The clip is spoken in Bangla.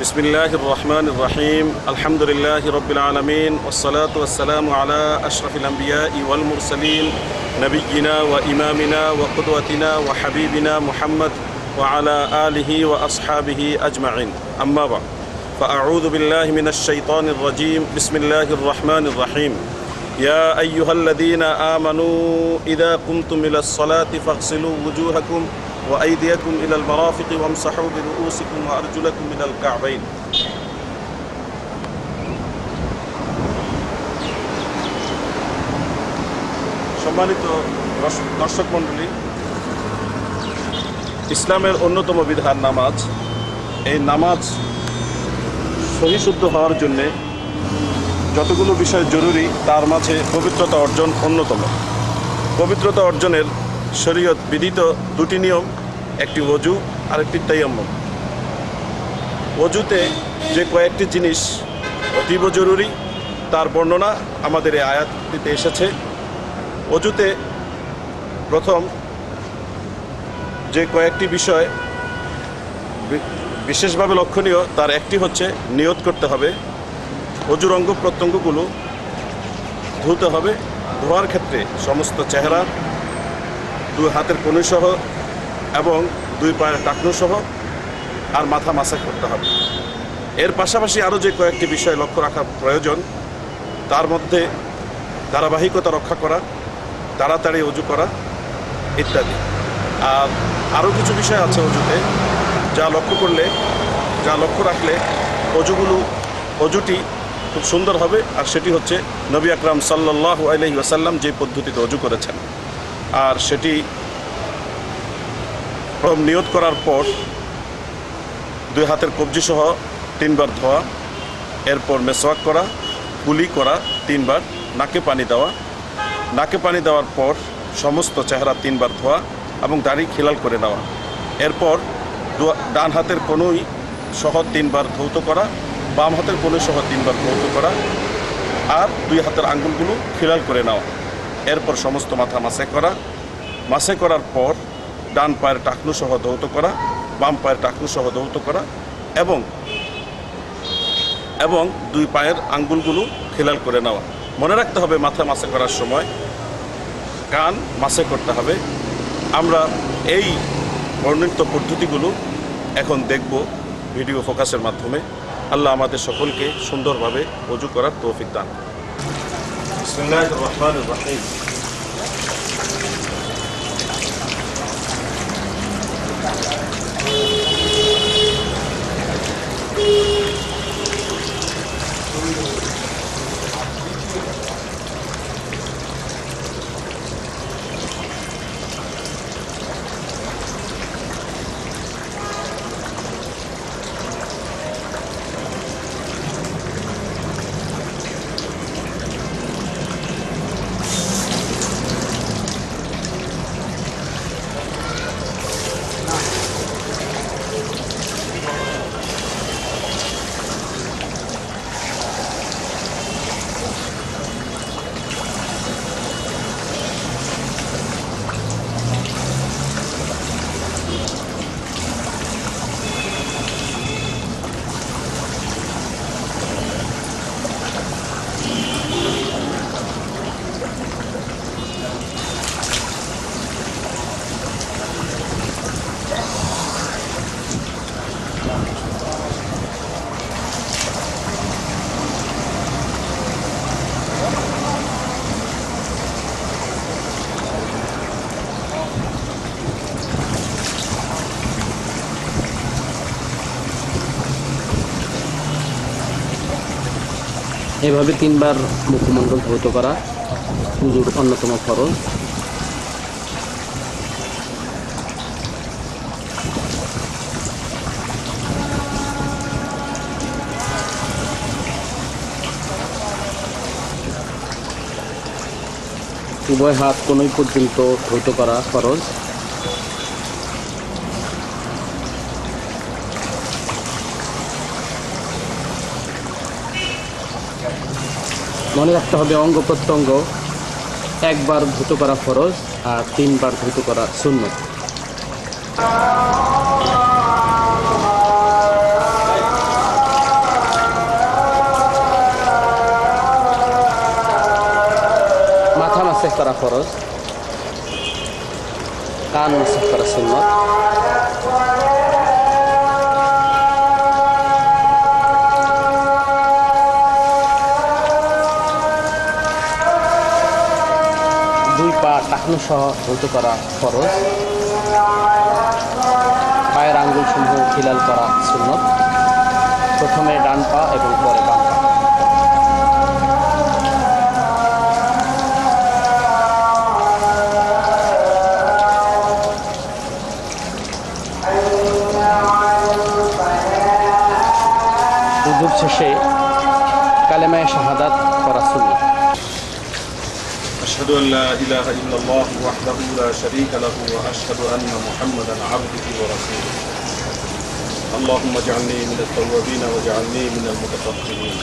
بسم الله الرحمن الرحيم. الحمد لله رب العالمين والصلاة والسلام على أشرف الأنبياء والمرسلين نبينا وإمامنا وقدوتنا وحبيبنا محمد وعلى آله وأصحابه أجمعين. أما بعد فأعوذ بالله من الشيطان الرجيم. بسم الله الرحمن الرحيم. يا أيها الذين آمنوا إذا قمتم إلى الصلاة فاغسلوا وجوهكم وأيديكم إلى المرافق وامسحوا برؤوسكم وأرجلكم من الكعبين সম্মানিত দর্শ- দর্শক মণ্ডলী ইসলামের অন্যতম বিধান নামাজ এই নামাজ সহিশুদ্ধ হওয়ার জন্যে যতগুলো বিষয় জরুরি তার মাঝে পবিত্রতা অর্জন অন্যতম পবিত্রতা অর্জনের শরীয়ত বিধিত দুটি নিয়ম একটি অজু আর একটি তাইয়াম্মম। অজুতে যে কয়েকটি জিনিস অতীব জরুরি, তার বর্ণনা আমাদের এই আয়াতটিতে এসেছে। অজুতে প্রথম যে কয়েকটি বিষয় বিশেষভাবে লক্ষণীয়, তার একটি হচ্ছে নিয়ত করতে হবে। অজুর অঙ্গ প্রত্যঙ্গগুলো ধুতে হবে। ধোয়ার ক্ষেত্রে সমস্ত চেহারা দুই হাতের কনুই সহ এবং দুই পায়ের টাকনু সহ আর মাথা মাসা করতে হবে। এর পাশাপাশি আরও যে কয়েকটি বিষয় লক্ষ্য রাখা প্রয়োজন, তার মধ্যে ধারাবাহিকতা রক্ষা করা, তাড়াতাড়ি অজু করা ইত্যাদি। আর আরও কিছু বিষয় আছে অজুতে যা লক্ষ্য করলে, যা লক্ষ্য রাখলে অজুগুলো অজুটি খুব সুন্দর হবে, আর সেটি হচ্ছে নবী আকরাম সাল্লাহ আলহি ওয়াসাল্লাম যে পদ্ধতিতে অজু করেছেন। আর সেটি প্রথম নিয়ত করার পর দুই হাতের কবজি সহ তিনবার ধোয়া, এরপর মেসওয়াক করা, কুলি করা, তিনবার নাকে পানি দেওয়া। নাকে পানি দেওয়ার পর সমস্ত চেহারা তিনবার ধোয়া এবং দাড়ি খিলাল করে নেওয়া। এরপর ডান হাতের কনুই সহ তিনবার ধৌত করা, বাম হাতের কনুই সহ তিনবার ধৌত করা আর দুই হাতের আঙ্গুলগুলো খিলাল করে নেওয়া। এরপর সমস্ত মাথা মাসে করা। মাসে করার পর ডান পায়ের টাকনু সহ দৌত করা, বাম পায়ের টাকনু সহ দৌত করা এবং এবং দুই পায়ের আঙ্গুলগুলো খিলাল করে নেওয়া। মনে রাখতে হবে মাথা মাসে করার সময়, কান মাসে করতে হবে। আমরা এই বর্ণিত পদ্ধতিগুলো এখন দেখব ভিডিও ফোকাসের মাধ্যমে। আল্লাহ আমাদের সকলকে সুন্দরভাবে অজু করার তৌফিক দান। বিসমিল্লাহির Beep. এভাবে তিনবার মুখমণ্ডল ধৌত করা পুজোর অন্যতম ফরজ। উভয় হাত কোনোই পর্যন্ত ধৌত করা ফরজ। মনে রাখতে হবে অঙ্গ প্রত্যঙ্গ একবার ধুত করা ফরজ আর তিনবার ধুত করা শূন্য মাথা মাসে করা ফরজ, কান মাসে করা শূন্য টাকনু সহ ধৌত করা ফরজ পায়ের আঙ্গুল সমূহ খিলাল করা সুন্নত। প্রথমে ডান পা এবং পরে বাম পা। শেষে কালেমায় শাহাদাত করা সুন্নত। أشهد أن لا إله إلا الله وحده لا شريك له وأشهد أن محمدا عبده ورسوله. اللهم اجعلني من التوابين واجعلني من المتطهرين